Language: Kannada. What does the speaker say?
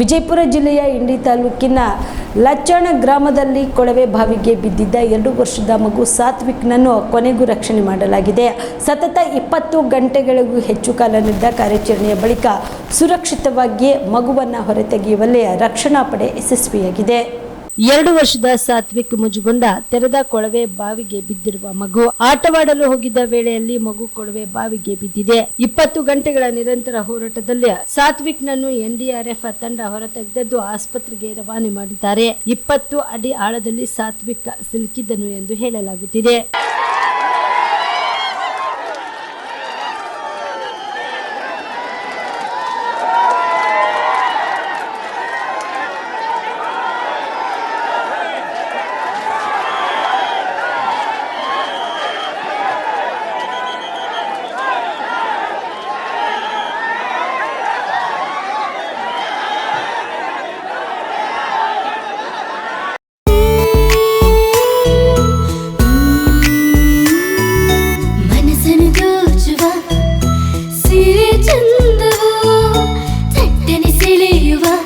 ವಿಜಯಪುರ ಜಿಲ್ಲೆಯ ಇಂಡಿ ತಾಲೂಕಿನ ಲಚ್ಚಣ ಗ್ರಾಮದಲ್ಲಿ ಕೊಳವೆ ಬಾವಿಗೆ ಬಿದ್ದಿದ್ದ ಎರಡು ವರ್ಷದ ಮಗು ಸಾತ್ವಿಕ್ನನ್ನು ಕೊನೆಗೂ ರಕ್ಷಣೆ ಮಾಡಲಾಗಿದೆ. ಸತತ ಇಪ್ಪತ್ತು ಗಂಟೆಗಳಿಗೂ ಹೆಚ್ಚು ಕಾಲ ನಡೆದ ಕಾರ್ಯಾಚರಣೆಯ ಬಳಿಕ ಸುರಕ್ಷಿತವಾಗಿ ಮಗುವನ್ನು ಹೊರತೆಗೆಯುವಲ್ಲಿ ರಕ್ಷಣಾ ಪಡೆ ಯಶಸ್ವಿಯಾಗಿದೆ. ಎರಡು ವರ್ಷದ ಸಾತ್ವಿಕ್ ಮುಜುಗೊಂಡ ತೆರೆದ ಕೊಳವೆ ಬಾವಿಗೆ ಬಿದ್ದಿರುವ ಮಗು ಆಟವಾಡಲು ಹೋಗಿದ್ದ ವೇಳೆಯಲ್ಲಿ ಮಗು ಕೊಳವೆ ಬಾವಿಗೆ ಬಿದ್ದಿದೆ. ಇಪ್ಪತ್ತು ಗಂಟೆಗಳ ನಿರಂತರ ಹೋರಾಟದಲ್ಲಿ ಸಾತ್ವಿಕ್ ನನ್ನು ಎನ್ಡಿಆರ್ಎಫ್ ತಂಡ ಹೊರತೆಗೆದದ್ದು ಆಸ್ಪತ್ರೆಗೆ ರವಾನೆ ಮಾಡಿದ್ದಾರೆ. ಇಪ್ಪತ್ತು ಅಡಿ ಆಳದಲ್ಲಿ ಸಾತ್ವಿಕ್ ಸಿಲುಕಿದ್ದನು ಎಂದು ಹೇಳಲಾಗುತ್ತಿದೆ. は